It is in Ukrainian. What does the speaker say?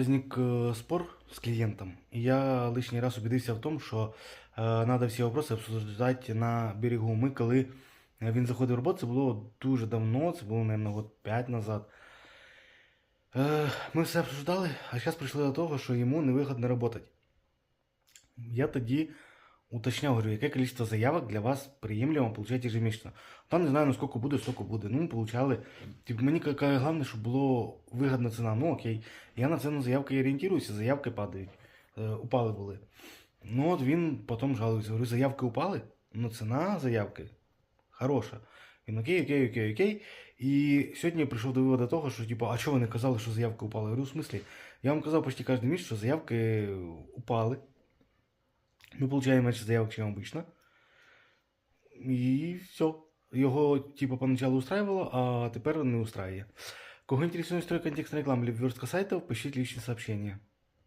Возник э, спор с клиентом, я лишній раз убедився в тому, що е, треба всі вопроси обсуждати на берегу. Ми, коли він заходив в роботу, це було дуже давно, це було, мабуть, год 5 назад. Е, ми все обсуждали, а зараз прийшли до того, що йому невигідно працювати. Я тоді уточняв, говорю, яке кількість заявок для вас приємлемо получаєте ежемесячно. Там не знаю, ну скільки буде, скільки буде. Ну, получали. Типу, мені головне, щоб було вигідна ціна. Ну окей. Я на ціну заявки орієнтуюся, заявки падають. Е, упали були. Ну от він потім жалується. Говорю, заявки упали, ну ціна заявки хороша. Він окей, окей, окей, окей. І сьогодні я прийшов до виводу того, що типу, а чого ви не казали, що заявки упали? Я говорю, в смислі? Я вам казав почти кожен місяць, що заявки упали. Ми получаємо менше заявок, ніж обычно. І все. Його, типу, поначалу устраивало, а тепер не устраиває. Кого интересует строй контекстной рекламы или верстка сайтов, пишите личные сообщения.